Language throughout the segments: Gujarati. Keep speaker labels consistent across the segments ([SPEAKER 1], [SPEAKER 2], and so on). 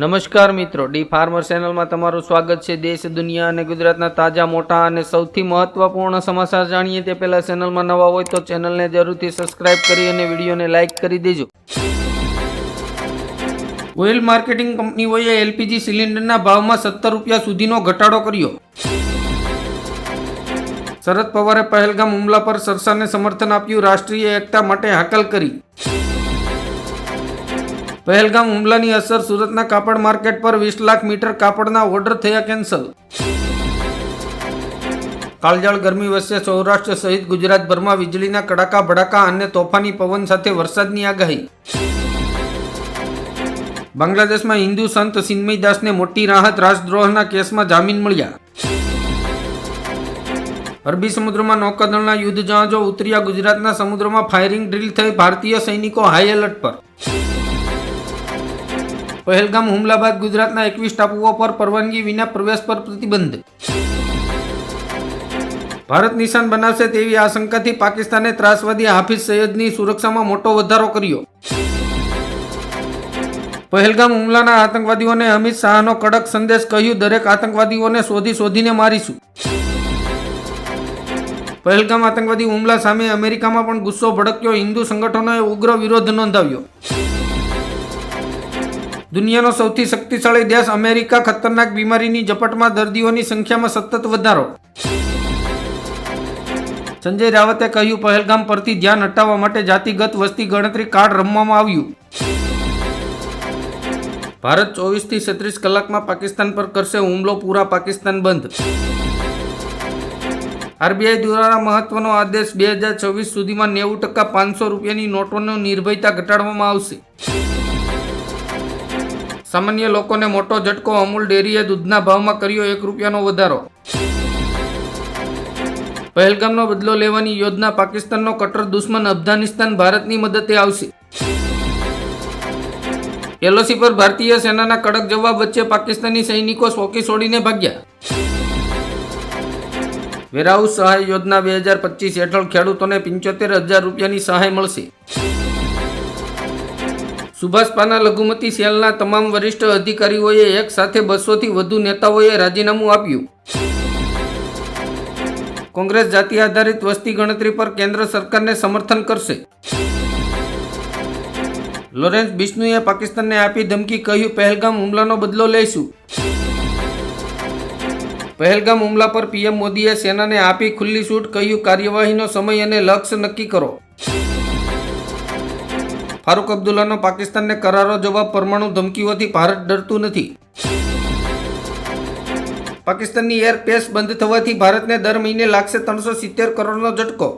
[SPEAKER 1] નમસ્કાર મિત્રો, ડી ફાર્મર ચેનલમાં તમારું સ્વાગત છે. દેશ, દુનિયા અને ગુજરાતના તાજા, મોટા અને સૌથી મહત્વપૂર્ણ સમાચાર જાણીએ તે પહેલા ચેનલમાં નવા હોય તો ચેનલને જરૂરથી સબસ્ક્રાઇબ કરી અને વિડીયોને લાઇક કરી દેજો. ઓઇલ માર્કેટિંગ કંપનીઓએ એલપીજી સિલિન્ડરના ભાવમાં સત્તર રૂપિયા સુધીનો ઘટાડો કર્યો. શરદ પવારે પહેલગામ હુમલા પર સરસાને સમર્થન આપ્યું. રાષ્ટ્રીય એકતા માટે હાકલ કરી. પહેલગામ હુમલાની અસર સુરતના કાપડ માર્કેટ પર વીસ લાખ મીટર કાપડના ઓર્ડર થયા કેન્સલ. કાળજાળ ગરમી વચ્ચે સૌરાષ્ટ્ર સહિત ગુજરાતભરમાં વીજળીના કડાકા ભડાકા અને તોફાની પવન સાથે વરસાદની આગાહી. બાંગ્લાદેશમાં હિન્દુ સંત સિન્મય દાસને મોટી રાહત રાજદ્રોહના કેસમાં જામીન મળ્યા. અરબી સમુદ્રમાં નૌકાદળના યુદ્ધ જહાજો ઉતર્યા ગુજરાતના સમુદ્રમાં ફાયરિંગ ડ્રીલ થઈ ભારતીય સૈનિકો હાઈ એલર્ટ પર. પહેલગામ હુમલા બાદ ગુજરાતના એકવીસ ટાપુઓ પર પરવાનગી વિના પ્રવેશ પર પ્રતિબંધ. ભારત નિશાન બનાવશે તેવી આશંકાથી પાકિસ્તાને ત્રાસવાદી હાફિઝ સૈયદની સુરક્ષામાં મોટો વધારો કર્યો. પહેલગામ હુમલાના આતંકવાદીઓને અમિત શાહનો કડક સંદેશ કહ્યું, દરેક આતંકવાદીઓને શોધી શોધીને મારીશું. પહેલગામ આતંકવાદી હુમલા સામે અમેરિકામાં પણ ગુસ્સો ભડક્યો, હિન્દુ સંગઠનોએ ઉગ્ર વિરોધ નોંધાવ્યો. દુનિયાનો સૌથી શક્તિશાળી દેશ અમેરિકા, ખતરનાક બીમારીની ઝપટમાં દર્દીઓની સંખ્યામાં સતત વધારો. સંજય રાવતે કહ્યું, પહેલગામ પરથી ધ્યાન હટાવવા માટે જાતિગત વસ્તી ગણતરી કાર્ડ રમવામાં આવ્યું. ભારત ચોવીસથી છત્રીસ કલાકમાં પાકિસ્તાન પર કરશે હુમલો, પૂરા પાકિસ્તાન બંધ. આરબીઆઈ દ્વારા મહત્વનો આદેશ બે હજાર છવ્વીસ સુધીમાં નેવું ટકા પાંચસો રૂપિયાની નોટોનો નિર્ભયતા ઘટાડવામાં આવશે. સામાન્ય લોકોને મોટો ઝટકો અમૂલ ડેરીએ દૂધના ભાવમાં કર્યો એક રૂપિયાનો વધારો. પહેલગામનો બદલો લેવાની યોજના પાકિસ્તાનનો કટ્ટર દુશ્મન અફઘાનિસ્તાન ભારતની મદદે આવશે. એલઓસી પર ભારતીય સેનાના કડક જવાબ વચ્ચે પાકિસ્તાની સૈનિકો શોકી છોડીને ભાગ્યા. વેરહાઉસ સહાય યોજના બે હજાર પચીસ હેઠળ ખેડૂતોને પંચોતેર હજાર રૂપિયાની સહાય મળશે. સુભાષપાના લઘુમતી સેલના તમામ વરિષ્ઠ અધિકારીઓએ એક સાથે બસોથી વધુ નેતાઓએ રાજીનામું આપ્યું. કોંગ્રેસ જાતિ આધારિત વસ્તી ગણતરી પર કેન્દ્ર સરકારને સમર્થન કરશે. લોરેન્સ બિશ્નુએ પાકિસ્તાનને આપી ધમકી કહ્યું, પહેલગામ હુમલાનો બદલો લઈશું. પહેલગામ હુમલા પર પીએમ મોદીએ સેનાને આપી ખુલ્લી છૂટ કહ્યું, કાર્યવાહીનો સમય અને લક્ષ્ય નક્કી કરો. ફારૂક અબ્દુલ્લાનો પાકિસ્તાનને કરારો જવાબ પરમાણુ ધમકીઓથી ભારત ડરતું નથી. પાકિસ્તાનની એરપેસ બંધ થવાથી ભારતને દર મહિને લાગશે ત્રણસો સિત્તેર કરોડનો ઝટકો.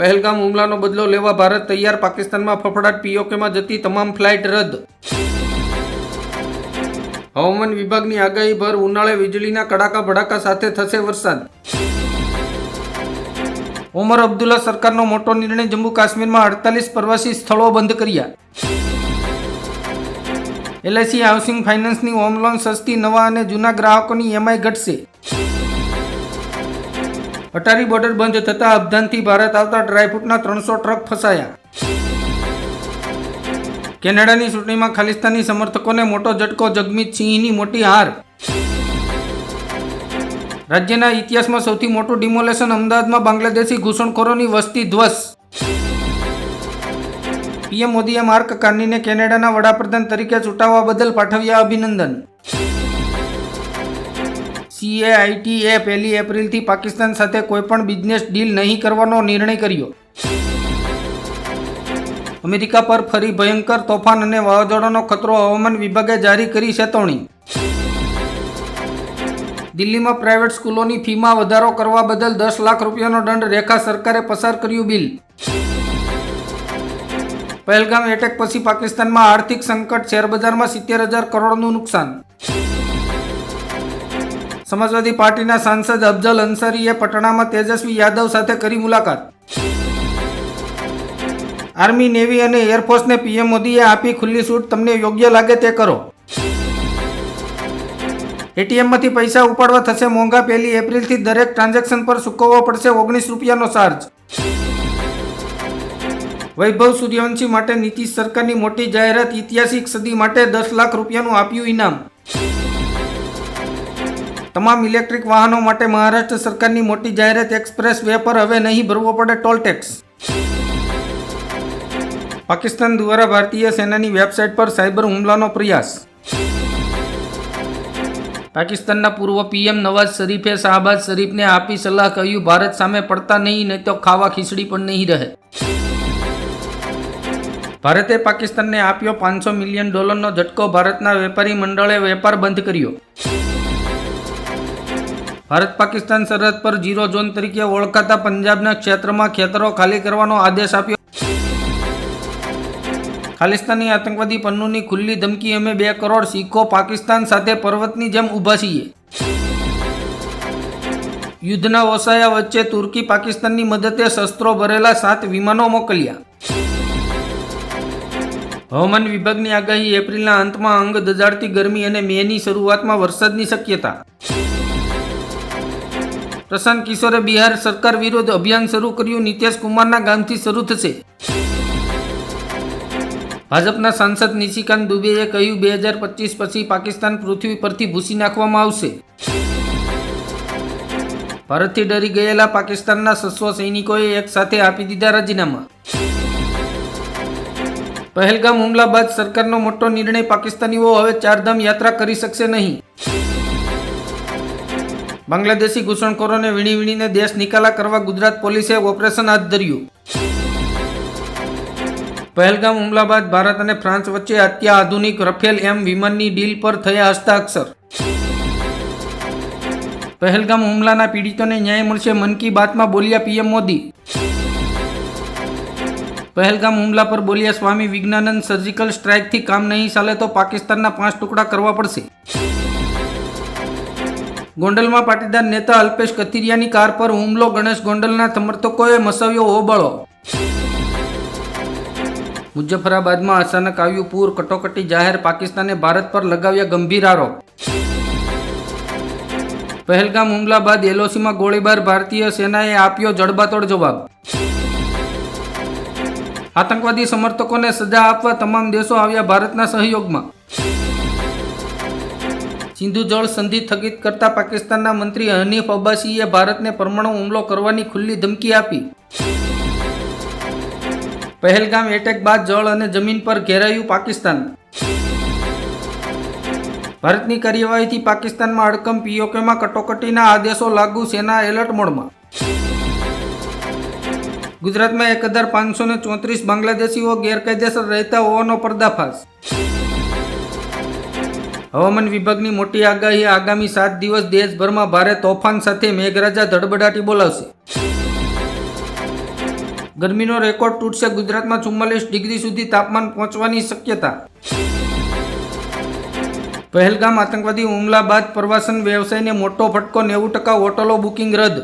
[SPEAKER 1] પહેલગામ હુમલાનો બદલો લેવા ભારત તૈયાર, પાકિસ્તાનમાં ફફડાટ પીઓકેમાં જતી તમામ ફ્લાઇટ રદ. હવામાન વિભાગની આગાહી ભર ઉનાળે વીજળીના કડાકા ભડાકા સાથે થશે વરસાદ. ઓમર અબ્દુલ્લા સરકારનો મોટો નિર્ણય જમ્મુ કાશ્મીરમાં અડતાલીસ પ્રવાસી સ્થળો બંધ કર્યા. એલઆઈસી હાઉસિંગ ફાઇનાન્સની હોમ લોન સસ્તી, નવા અને જૂના ગ્રાહકોની એમઆઈ ઘટશે. અટારી બોર્ડર બંધ થતાં અબધાનથી ભારત આવતા ડ્રાયફ્રૂટના ત્રણસો ટ્રક ફસાયા. કેનેડાની ચૂંટણીમાં ખાલિસ્તાની સમર્થકોને મોટો ઝટકો, જગમીત સિંહની મોટી હાર. રાજ્યના ઇતિહાસમાં સૌથી મોટું ડિમોલેશન અમદાવાદમાં બાંગ્લાદેશી ઘૂસણખોરોની વસ્તી ધ્વસ. પીએમ મોદીએ માર્ક કાર્નીને કેનેડાના વડાપ્રધાન તરીકે ચૂંટાવવા બદલ પાઠવ્યા અભિનંદન. સીએઆઈટીએ પહેલી એપ્રિલથી પાકિસ્તાન સાથે કોઈપણ બિઝનેસ ડીલ નહીં કરવાનો નિર્ણય કર્યો. અમેરિકા પર ફરી ભયંકર તોફાન અને વાવાઝોડાનો ખતરો હવામાન વિભાગે જારી કરી ચેતવણી દિલ્હીમાં પ્રાઇવેટ સ્કૂલોની ફીમાં વધારો કરવા બદલ દસ લાખ રૂપિયાનો દંડ રેખા સરકારે પસાર કર્યું બિલ. પહેલગામ એટેક પછી પાકિસ્તાનમાં આર્થિક સંકટ, શેરબજારમાં સિત્તેર હજાર કરોડનું નુકસાન. સમાજવાદી પાર્ટીના સાંસદ અફજલ અંસારીએ પટણામાં તેજસ્વી યાદવ સાથે કરી મુલાકાત. આર્મી, નેવી અને એરફોર્સને પીએમ મોદીએ આપી ખુલ્લી છૂટ, તમને યોગ્ય લાગે તે કરો. એટીએમમાંથી પૈસા ઉપાડવા થશે મોંઘા પહેલી એપ્રિલથી દરેક ટ્રાન્ઝેક્શન પર ચૂકવવો પડશે ઓગણીસ રૂપિયાનો ચાર્જ. વૈભવ સૂર્યવંશી માટે નીતિશ સરકારની મોટી જાહેરાત ઐતિહાસિક સદી માટે દસ લાખ રૂપિયાનું આપ્યું ઇનામ. તમામ ઇલેક્ટ્રિક વાહનો માટે મહારાષ્ટ્ર સરકારની મોટી જાહેરાત એક્સપ્રેસ વે પર હવે નહીં ભરવો પડે ટોલ ટેક્સ. પાકિસ્તાન દ્વારા ભારતીય સેનાની વેબસાઇટ પર સાયબર હુમલાનો પ્રયાસ. પાકિસ્તાનના પૂર્વ પીએમ નવાઝ શરીફે શાહબાઝ શરીફને આપી સલાહ કહ્યું, ભારત સામે પડતા નહીં નહીં તો ખાવા ખીચડી પણ નહીં રહે. ભારતે પાકિસ્તાનને આપ્યો પાંચસો મિલિયન ડોલરનો ઝટકો. ભારતના વેપારી મંડળે વેપાર બંધ કર્યો. ભારત પાકિસ્તાન સરહદ પર ઝીરો ઝોન તરીકે ઓળખાતા પંજાબના ક્ષેત્રમાં ખેતરો ખાલી કરવાનો આદેશ આપ્યો. ખાલિસ્તાની આતંકવાદી પન્નુની ખુલ્લી ધમકી અમે બે કરોડ શીખો પાકિસ્તાન સાથે પર્વતની જેમ ઊભા છીએ. યુદ્ધના ઓસાયા વચ્ચે તુર્કી પાકિસ્તાનની મદદે શસ્ત્રો ભરેલા સાત વિમાનો મોકલ્યા. હવામાન વિભાગની આગાહી એપ્રિલના અંતમાં અંગ દજાડતી ગરમી અને મેની શરૂઆતમાં વરસાદની શક્યતા. પ્રશાંત કિશોરે બિહાર સરકાર વિરુદ્ધ અભિયાન શરૂ કર્યું, નીતિશ કુમારના ગામથી શરૂ થશે. ભાજપના સાંસદ નિશિકાંત દુબેએ કહ્યું, બે હજાર પચીસ પછી પાકિસ્તાન પૃથ્વી પરથી ભૂસી નાખવામાં આવશે. ભારતથી ડરી ગયેલા પાકિસ્તાનના સસ્વ સૈનિકોએ એક સાથે આપી દીધા રાજીનામા. પહેલગામ હુમલા બાદ સરકારનો મોટો નિર્ણય પાકિસ્તાનીઓ હવે ચારધામ યાત્રા કરી શકશે નહીં. બાંગ્લાદેશી ઘૂસણખોરોને વીણી વીણીને દેશ નિકાલા કરવા ગુજરાત પોલીસે ઓપરેશન હાથ ધર્યું. પહેલગામ હુમલા બાદ ભારત અને ફ્રાન્સ વચ્ચે અત્યાધુનિક રફેલ એમ વિમાનની ડીલ પર થયા હસ્તાક્ષર. પહેલગામ હુમલાના પીડિતોને ન્યાય મળશે મન કી બાતમાં બોલ્યા પીએમ મોદી. પહેલગામ હુમલા પર બોલ્યા સ્વામી વિજ્ઞાનંદ સર્જિકલ સ્ટ્રાઇકથી કામ નહીં ચાલે તો પાકિસ્તાનના પાંચ ટુકડા કરવા પડશે. ગોંડલમાં પાટીદાર નેતા અલ્પેશ કથિરિયાની કાર પર હુમલો, ગણેશ ગોંડલના સમર્થકોએ મસાવ્યો હોબાળો. મુજફ્ફરાબાદમાં અચાનક આવ્યું પૂર. કટોકટી જાહેર પાકિસ્તાને ભારત પર લગાવ્યા ગંભીર આરોપ. પહેલગામ હુમલા બાદ એલઓસીમાં ગોળીબાર ભારતીય સેનાએ આપ્યો જડબાતોડ જવાબ. આતંકવાદી સમર્થકોને સજા આપવા તમામ દેશો આવ્યા ભારતના સહયોગમાં. સિંધુ જળ સંધિ સ્થગિત કરતા પાકિસ્તાનના મંત્રી હનીફ અબ્બાસીએ ભારતને પરમાણુ હુમલો કરવાની ખુલ્લી ધમકી આપી. પહેલગામ એટેક બાદ જળ અને જમીન પર ઘેરાયું પાકિસ્તાન. ભારતની કાર્યવાહીથી પાકિસ્તાનમાં અડકમ પીઓકેમાં કટોકટીના આદેશો લાગુ સેના એલર્ટ મોડમાં. ગુજરાતમાં એક હજાર પાંચસો ને ચોત્રીસ બાંગ્લાદેશીઓ ગેરકાયદેસર રહેતા હોવાનો પર્દાફાશ. હવામાન વિભાગની મોટી આગાહી આગામી સાત દિવસ દેશભરમાં ભારે તોફાન સાથે મેઘરાજા ધડબડાટી બોલાવશે. ગરમીનો રેકોર્ડ તૂટશે ગુજરાતમાં ચુમ્માલીસ ડિગ્રી સુધી તાપમાન પહોંચવાની શક્યતા. પહેલગામ આતંકવાદી હુમલા બાદ પ્રવાસન વ્યવસાયને મોટો ફટકો નેવું ટકા હોટલો બુકિંગ રદ